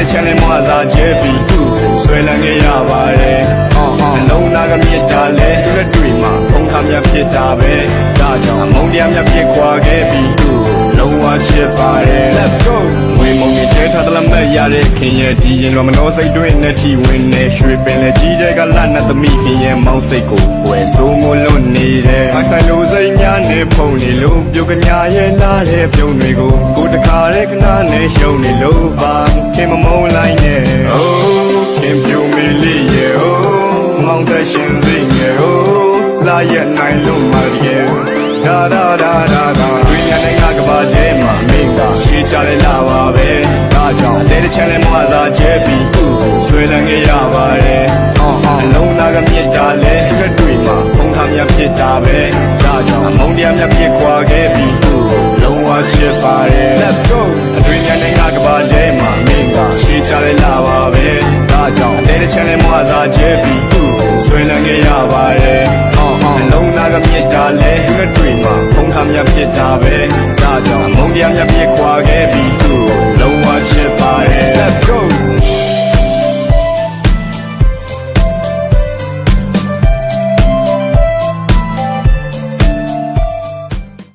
တဲ့ချမ်းလေးမွာစာကျဲပြီးသူ့ဆွဲလန်းခဲ့ရပါတယ်အော်အော်လုံးသားကမြစ်တာလဲတွေ့တွေ့မှာဖုံးထားမြဖြစ်တာပဲဒါကြောင့်အမုန်းတရားမြဖြစ်ခွာခဲ့ပြီးသူ့လုံးဝချစ်ပါတယ် let's go ဝေမုံကြီးတဲထားသလားမရတဲ့ခင်ရဲ့ဒီရင်တော့မနှောစိတ်တွင်းနဲ့ထီဝင်နေရွှေပင်လေကြီးတဲ့ကလတ်နဲ့သမီးခင်ရဲ့မောင်းစိတ်ကိုကွယ်ဆိုးမလွတ်နေတယ်အဆိုင်လိုစိတ်များနဲ့ဖုန်နေလို့ပြုတ်ကညာရဲ့လာတဲ့ပြုံးတွေကိုကိုတခါတဲ့ခဏနဲ့ရှုံနေလို့ပါ ခင်မမုန်းလိုက်နဲ့ oh ခင်ပြုံးမီလေးရဲ့ oh မောင်းတဲ့ရှင်စိတ်ရဲ့ oh လာရဲ့နိုင်လို့မရဲ့ဒါဒါဒါဒါဒါတွင်ရတဲ့ငါကဘာကျဲမှာမင်းကရှေးချလဲလာပါပဲဒါကြောင့်တဲ့ချမ်းလဲမွာစာကျဲပြီးသူ့ကိုဆွဲလန်းခဲ့ရပါတယ်အော်အော်အလုံးသားကမြစ်တာလဲတွေ့တွေ့မှာဖုံးထားမြဖြစ်တာပဲဒါကြောင့်အမုန်းတရားမြဖြစ်ခွာခဲ့ပြီးသူ့ကိုလုံးဝချစ်ပါတယ် ရှေးချလဲလာပါပဲဒါကြောင့်တဲ့ချမ်းလဲမွာစာကျဲပြီးသူ့ကိုဆွဲလန်းခဲ့ရပါတယ်အော်အော်အလုံးသားကမြစ်တာလဲတွေ့တွေ့မှာဖုံးထားမြဖြစ်တာပဲဒါကြောင့်အမုန်းတရားမြဖြစ်ခွာခဲ့ပြီးသူ့ကိုလုံးဝ